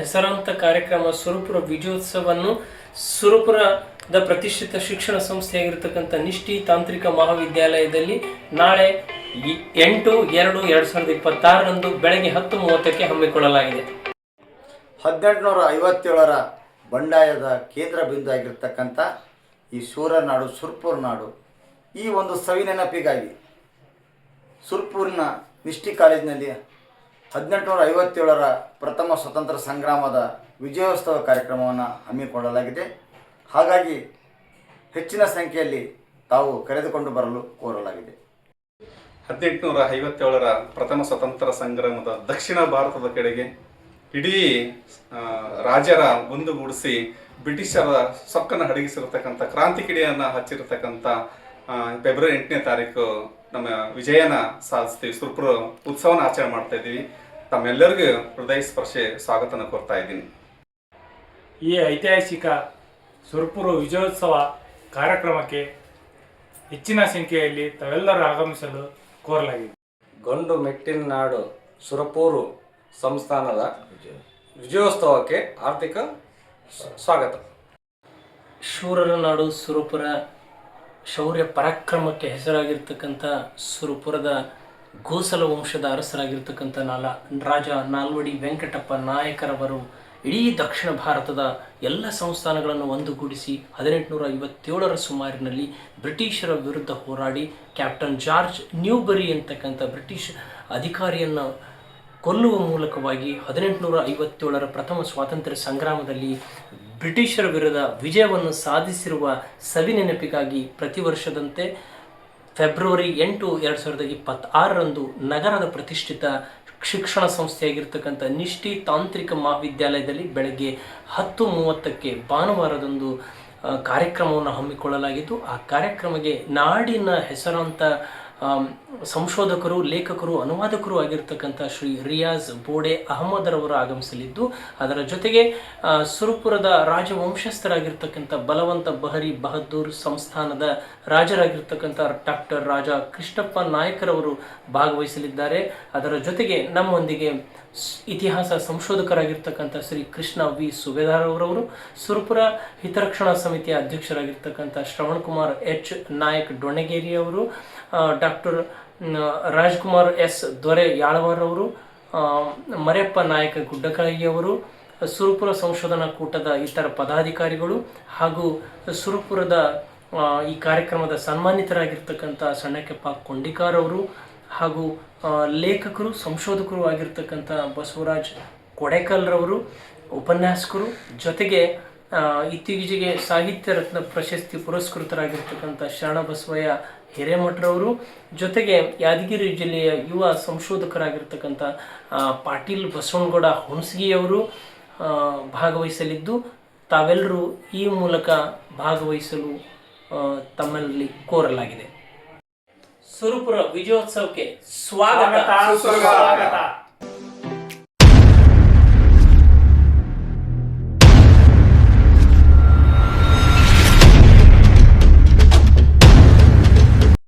ಹೆಸರಾಂತ ಕಾರ್ಯಕ್ರಮ ಸುರಪುರ ವಿಜಯೋತ್ಸವವನ್ನು ಸುರಪುರದ ಪ್ರತಿಷ್ಠಿತ ಶಿಕ್ಷಣ ಸಂಸ್ಥೆಯಾಗಿರ್ತಕ್ಕಂಥ ನಿಷ್ಠಿ ತಾಂತ್ರಿಕ ಮಹಾವಿದ್ಯಾಲಯದಲ್ಲಿ ನಾಳೆ ಎಂಟು, ಎರಡು ಎರಡು ಸಾವಿರದ ಇಪ್ಪತ್ತಾರರಂದು ಬೆಳಗ್ಗೆ ಹತ್ತು ಮೂವತ್ತಕ್ಕೆ ಹಮ್ಮಿಕೊಳ್ಳಲಾಗಿದೆ. ಹದಿನೆಂಟುನೂರ ಐವತ್ತೇಳರ ಬಂಡಾಯದ ಕೇಂದ್ರ ಬಿಂದು ಆಗಿರ್ತಕ್ಕಂಥ ಈ ಸೂರನಾಡು, ಸುರ್ಪುರ್ ನಾಡು ಈ ಒಂದು ಸವಿನೆನಪಿಗಾಗಿ ನಿಷ್ಠಿ ಕಾಲೇಜಿನಲ್ಲಿ ಹದಿನೆಂಟುನೂರ ಐವತ್ತೇಳರ ಪ್ರಥಮ ಸ್ವತಂತ್ರ ಸಂಗ್ರಾಮದ ವಿಜಯೋತ್ಸವ ಕಾರ್ಯಕ್ರಮವನ್ನು ಹಮ್ಮಿಕೊಳ್ಳಲಾಗಿದೆ. ಹಾಗಾಗಿ ಹೆಚ್ಚಿನ ಸಂಖ್ಯೆಯಲ್ಲಿ ತಾವು ಕರೆದುಕೊಂಡು ಬರಲು ಕೋರಲಾಗಿದೆ. ಹದಿನೆಂಟುನೂರ ಐವತ್ತೇಳರ ಪ್ರಥಮ ಸ್ವತಂತ್ರ ಸಂಗ್ರಾಮದ ದಕ್ಷಿಣ ಭಾರತದ ಕಡೆಗೆ ಇಡೀ ರಾಜರ ಒಂದುಗೂಡಿಸಿ ಬ್ರಿಟಿಷರ ಸೊಕ್ಕನ್ನು ಅಡಗಿಸಿರತಕ್ಕಂಥ ಕ್ರಾಂತಿ ಕಿಡಿಯನ್ನು ಹಚ್ಚಿರತಕ್ಕಂಥ ಫೆಬ್ರವರಿ ಎಂಟನೇ ತಾರೀಕು ನಮ್ಮ ವಿಜಯನ ಸಾಧಿಸ್ತೀವಿ. ಸುರ್ಪುರ ಉತ್ಸವನ ಆಚರಣೆ ಮಾಡ್ತಾ ಇದ್ದೀವಿ. ತಮ್ಮೆಲ್ಲರಿಗೂ ಹೃದಯ ಸ್ಪರ್ಶೆ ಸ್ವಾಗತನ ಕೋರ್ತಾ ಇದ್ದೀನಿ. ಈ ಐತಿಹಾಸಿಕ ಸುರ್ಪುರು ವಿಜಯೋತ್ಸವ ಕಾರ್ಯಕ್ರಮಕ್ಕೆ ಹೆಚ್ಚಿನ ಸಂಖ್ಯೆಯಲ್ಲಿ ತಾವೆಲ್ಲರೂ ಆಗಮಿಸಲು ಕೋರಲಾಗಿದೆ. ಗಂಡು ಮೆಟ್ಟಿನ ನಾಡು ಸುರಪೂರು ಸಂಸ್ಥಾನದ ವಿಜಯೋತ್ಸವಕ್ಕೆ ಆರ್ಥಿಕ ಸ್ವಾಗತ. ಶೂರರ ನಾಡು ಸುರಪುರ ಶೌರ್ಯ ಪರಾಕ್ರಮಕ್ಕೆ ಹೆಸರಾಗಿರ್ತಕ್ಕಂಥ ಸುರಪುರದ ಗೋಸಲ ವಂಶದ ಅರಸರಾಗಿರ್ತಕ್ಕಂಥ ನಾಲ ರಾಜ ನಾಲ್ವಡಿ ವೆಂಕಟಪ್ಪ ನಾಯಕರವರು ಇಡೀ ದಕ್ಷಿಣ ಭಾರತದ ಎಲ್ಲ ಸಂಸ್ಥಾನಗಳನ್ನು ಒಂದುಗೂಡಿಸಿ ಹದಿನೆಂಟುನೂರ ಐವತ್ತೇಳರ ಸುಮಾರಿನಲ್ಲಿ ಬ್ರಿಟಿಷರ ವಿರುದ್ಧ ಹೋರಾಡಿ ಕ್ಯಾಪ್ಟನ್ ಜಾರ್ಜ್ ನ್ಯೂಬರಿ ಅಂತಕ್ಕಂಥ ಬ್ರಿಟಿಷ್ ಅಧಿಕಾರಿಯನ್ನು ಕೊಲ್ಲುವ ಮೂಲಕವಾಗಿ ಹದಿನೆಂಟುನೂರ ಐವತ್ತೇಳರ ಪ್ರಥಮ ಸ್ವಾತಂತ್ರ್ಯ ಸಂಗ್ರಾಮದಲ್ಲಿ ಬ್ರಿಟಿಷರ ವಿರುದ್ಧ ವಿಜಯವನ್ನು ಸಾಧಿಸಿರುವ ಸವಿ ನೆನಪಿಗಾಗಿ ಪ್ರತಿ ವರ್ಷದಂತೆ ಫೆಬ್ರವರಿ ಎಂಟು ಎರಡು ಸಾವಿರದ ಇಪ್ಪತ್ತಾರರಂದು ನಗರದ ಪ್ರತಿಷ್ಠಿತ ಶಿಕ್ಷಣ ಸಂಸ್ಥೆಯಾಗಿರ್ತಕ್ಕಂಥ ನಿಷ್ಠಿ ತಾಂತ್ರಿಕ ಮಹಾವಿದ್ಯಾಲಯದಲ್ಲಿ ಬೆಳಗ್ಗೆ ಹತ್ತು ಮೂವತ್ತಕ್ಕೆ ಭಾನುವಾರದಂದು ಕಾರ್ಯಕ್ರಮವನ್ನು ಹಮ್ಮಿಕೊಳ್ಳಲಾಗಿತ್ತು. ಆ ಕಾರ್ಯಕ್ರಮಕ್ಕೆ ನಾಡಿನ ಹೆಸರಾಂತ ಸಂಶೋಧಕರು, ಲೇಖಕರು, ಅನುವಾದಕರು ಆಗಿರ್ತಕ್ಕಂಥ ಶ್ರೀ ರಿಯಾಜ್ ಬೋಡೆ ಅಹಮದರವರು ಆಗಮಿಸಲಿದ್ದು, ಅದರ ಜೊತೆಗೆ ಸುರುಪುರದ ರಾಜವಂಶಸ್ಥರಾಗಿರ್ತಕ್ಕಂಥ ಬಲವಂತ ಬಹರಿ ಬಹದ್ದೂರ್ ಸಂಸ್ಥಾನದ ರಾಜರಾಗಿರ್ತಕ್ಕಂಥ ಡಾಕ್ಟರ್ ರಾಜ ಕೃಷ್ಣಪ್ಪ ನಾಯಕರವರು ಭಾಗವಹಿಸಲಿದ್ದಾರೆ. ಅದರ ಜೊತೆಗೆ ನಮ್ಮೊಂದಿಗೆ ಇತಿಹಾಸ ಸಂಶೋಧಕರಾಗಿರ್ತಕ್ಕಂಥ ಶ್ರೀ ಕೃಷ್ಣ ವಿ. ಸುಬೇದಾರ್ ಅವರವರು ಸುರಪುರ ಹಿತರಕ್ಷಣಾ ಸಮಿತಿಯ ಅಧ್ಯಕ್ಷರಾಗಿರ್ತಕ್ಕಂಥ ಶ್ರವಣ್ ಕುಮಾರ್ ಎಚ್. ನಾಯಕ್ ಡೊಣಗೇರಿ ಅವರು ಡಾಕ್ಟರ್ ರಾಜ್ಕುಮಾರ್ ಎಸ್. ದೊರೆ ಯಾಳವಾರ್ ಅವರು ಆ, ಮರೆಯಪ್ಪ ನಾಯಕ ಗುಡ್ಡಕಾಯಿಯವರು ಸುರಪುರ ಸಂಶೋಧನಾ ಕೂಟದ ಇತರ ಪದಾಧಿಕಾರಿಗಳು ಹಾಗೂ ಸುರಪುರದ ಈ ಕಾರ್ಯಕ್ರಮದ ಸನ್ಮಾನಿತರಾಗಿರ್ತಕ್ಕಂಥ ಸಣ್ಣಕೆಪ್ಪ ಕೊಂಡಿಕಾರ್ ಅವರು ಹಾಗೂ ಲೇಖಕರು, ಸಂಶೋಧಕರು ಆಗಿರ್ತಕ್ಕಂಥ ಬಸವರಾಜ್ ಕೊಡೆಕಲ್ರವರು, ಉಪನ್ಯಾಸಕರು, ಜೊತೆಗೆ ಇತ್ತೀಚೆಗೆ ಸಾಹಿತ್ಯ ರತ್ನ ಪ್ರಶಸ್ತಿ ಪುರಸ್ಕೃತರಾಗಿರ್ತಕ್ಕಂಥ ಶರಣಬಸವಯ್ಯ ಹಿರೇಮಠರವರು, ಜೊತೆಗೆ ಯಾದಗಿರಿ ಜಿಲ್ಲೆಯ ಯುವ ಸಂಶೋಧಕರಾಗಿರ್ತಕ್ಕಂಥ ಪಾಟೀಲ್ ಬಸವನಗೌಡ ಹುಣಸಗಿಯವರು ಭಾಗವಹಿಸಲಿದ್ದು, ತಾವೆಲ್ಲರೂ ಈ ಮೂಲಕ ಭಾಗವಹಿಸಲು ತಮ್ಮಲ್ಲಿ ಕೋರಲಾಗಿದೆ. ಸುರಪುರ ವಿಜಯೋತ್ಸವಕ್ಕೆ ಸ್ವಾಗತ ಸ್ವಾಗತ